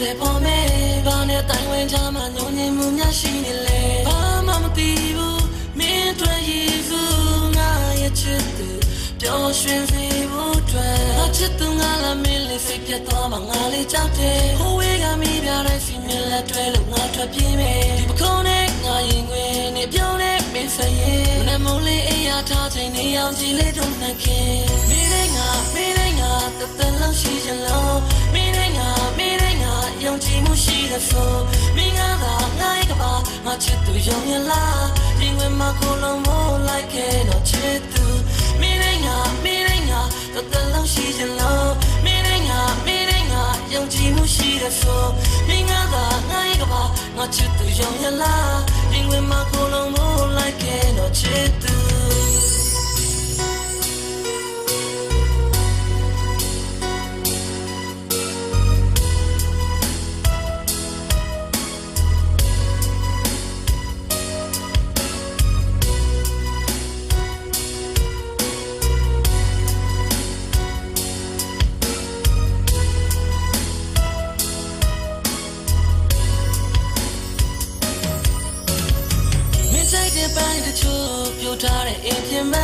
တဲ့ပေါ်မဲဘာနဲ့တိုင်ဝင်ကြမှာညုံညင်မှုများရှိနေလေဘာမှမသိဘူးမင်းတို့ရည်စုငါရဲ့ချစ်သူပျော်ရွှင်စေဖို့အတွက်ငါချစ်သူငါလာမင်းလေးစိတ်ပြတ်သွားမှငါလေးကြောက်တယ်ဟိုဝေးကမိပြတဲ့စီမင်းလက်တွဲလို့ငါထွက်ပြေးမယ်ဒီပခုံးနဲ့ငါရင်ခွင်နဲ့ပြုံးနဲ့မင်းဖရဲ့မနဲ့မုံလေးအိယာထားချိန်နေအောင်ကြည့်လေးတော့နှက်ခင် ည်မှုရှိတဲ့ဆိုမင်းကသာငါရဲ့ကပါငါချစ်သူယုံရလားဒီဝင်မှာကိုလုံးမို့လိုက်ခဲ့တော့ချစ်သူမင်းနဲ့ငါမင်းနဲ့ငါတသက်လုံးရှိချင်လို့မင်းနဲ့ငါမင်းနဲ့ငါယုံကြည်မှုရှိတဲ့ဆိုမင်းကသာငါရဲ့ကပါငါချစ်သူယုံရလားဒီဝင်မှာကိုလုံးမို့လိုက်ခဲ့တော့ချစ်သူ တ်တဲ့ပိုင်းတချို့ပြိုထားတဲ့အိမ်ပြင်မ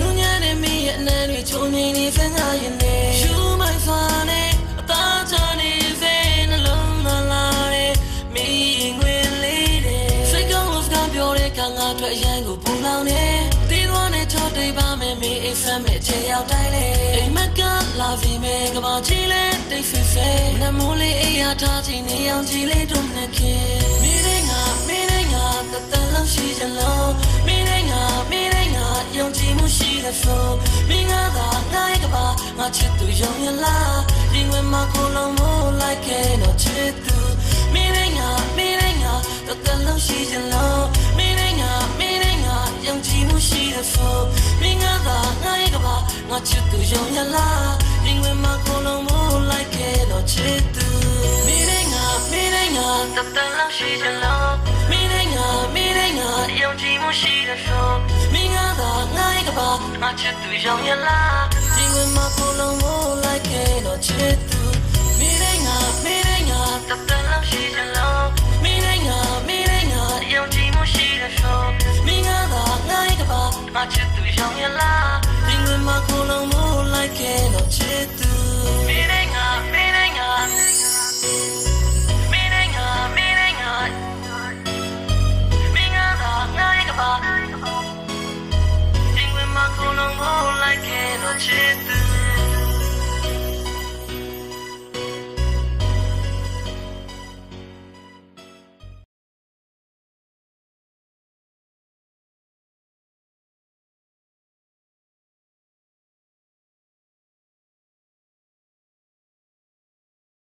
နူးညံ့တဲ့မိရဲ့အနံ့တွေချုံနေနေစငါရင်နေရှူမိုင်ဖာနဲ့အသားချနေစေနှလုံးသားလာတဲ့မိရင်ခွင်လေးတဲ့စိတ်ကောင်းလို့စကားပြောတဲ့ခါငါတို့အရန်ကိုပူလောင်နေတီးသွားနဲ့ချောတိတ်ပါမယ်မိအိမ်ဆမ်းမဲ့ချေရောက်တိုင်းလေအိမ်မက်ကလာပြီမဲ့ကဘာကြီးလဲတိတ်ဖေးဖေးနမိုးလေးအိမ်ရထားချင်နေအောင်ကြည်လေးတို့နဲ့ခင်မိတဲ့ငါမိတဲ့ငါတသက်လုံးရှိချင်လို့ ဆိုမိငါသာငါရဲ့ကပါငါချစ်သူယုံရလားဒီငွေမှာကိုလုံးမို့လိုက်ခဲ့တော့ချစ်သူမိတဲ့ငါမိတဲ့ငါတသက်လုံးရှိချင်လို့မိတဲ့ငါမိတဲ့ငါယုံကြည်မှုရှိတဲ့ဆိုမိငါသာငါရဲ့ကပါငါချစ်သူယုံရလားဒီငွေမှာကိုလုံးမို့လိုက်ခဲ့တော့ချစ်သူမိတဲ့ငါမိတဲ့ငါတသက်လုံးရှိချင်လို့ ပါငါချစ်သူယုံရလားဒီငွေမှာကိုလုံးမို့လိုက်ခဲ့တော့ချစ်သူမိတဲ့ငါမိတဲ့ငါတသက်လုံးရှိချင်လို့မိတဲ့ငါမိတဲ့ငါယုံကြည်မှုရှိတဲ့ဆိုမိငါသာငါရဲ့ကပါငါချစ်သူယုံရလားဒီငွေမှာကိုလုံးမို့